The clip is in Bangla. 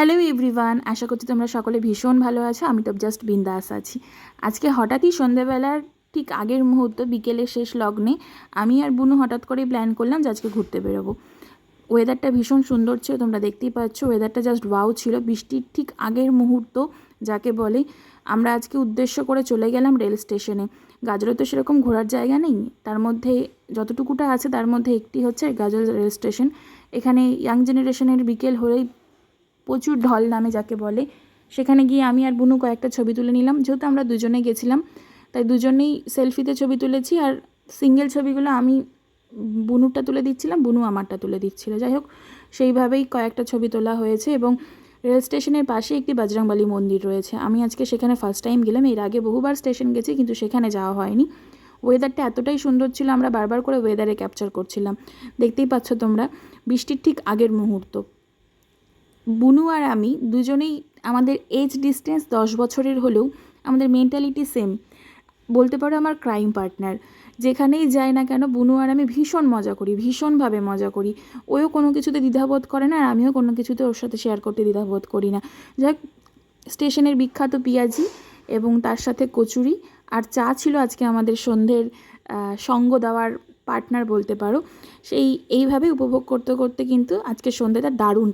হ্যালো এভরিওয়ান, আশা করছি তোমরা সকলে ভীষণ ভালো আছো। আমি তো জাস্ট বিন্দাস আছি। আজকে হঠাৎই সন্ধ্যেবেলার ঠিক আগের মুহূর্ত, বিকেলের শেষ লগ্নে আমি আর বুনু হঠাৎ করেই প্ল্যান করলাম যে আজকে ঘুরতে বেরোবো। ওয়েদারটা ভীষণ সুন্দর ছিল, তোমরা দেখতেই পাচ্ছ। ওয়েদারটা জাস্ট ওয়াও ছিল। বৃষ্টির ঠিক আগের মুহূর্ত যাকে বলে, আমরা আজকে উদ্দেশ্য করে চলে গেলাম রেল স্টেশনে। গাজলে তো সেরকম ঘোরার জায়গা নেই। তার মধ্যে যতটুকুটা আছে, তার মধ্যে একটি হচ্ছে গাজল রেল স্টেশন। এখানে ইয়াং জেনারেশনের বিকেল হলেই প্রচুর ঢল নামে যাকে বলে। সেখানে গিয়ে আমি আর বুনু কয়েকটা ছবি তুলে নিলাম। যেহেতু আমরা দুজনে গেছিলাম, তাই দুজনেই সেলফিতে ছবি তুলেছি আর সিঙ্গেল ছবিগুলো আমি বুনুরটা তুলে দিচ্ছিলাম, বুনু আমারটা তুলে দিচ্ছিল। যাই হোক, সেইভাবেই কয়েকটা ছবি তোলা হয়েছে এবং রেল স্টেশনের পাশে একটি বজরংবলী মন্দির রয়েছে। আমি আজকে সেখানে ফার্স্ট টাইম গেলাম। এর আগে বহুবার স্টেশন গেছি, কিন্তু সেখানে যাওয়া হয়নি। ওয়েদারটা এতটাই সুন্দর ছিল, আমরা বারবার করে ওয়েদারে ক্যাপচার করছিলাম। দেখতেই পাচ্ছ তোমরা, বৃষ্টির ঠিক আগের মুহূর্ত। বুনু আর আমি দুজনেই আমাদের এজ ডিস্টেন্স দশ বছরের হলেও আমাদের মেন্টালিটি সেম বলতে পারো আমার ক্রাইম পার্টনার যেখানেই যাই না কেন বুনু আর আমি ভীষণ মজা করি, ভীষণভাবে মজা করি। ওও কোনো কিছুতে দ্বিধাবোধ করে না আর আমিও কোনো কিছুতে ওর সাথে শেয়ার করতে দ্বিধাবোধ করি না। যাক স্টেশনের বিখ্যাত পিঁয়াজি এবং তার সাথে কচুরি আর চা ছিল আজকে আমাদের সন্ধ্যের সঙ্গ দেওয়ার পার্টনার বলতে পারো। সেই, এইভাবে উপভোগ করতে করতে কিন্তু আজকে সন্ধ্যেটা দারুণ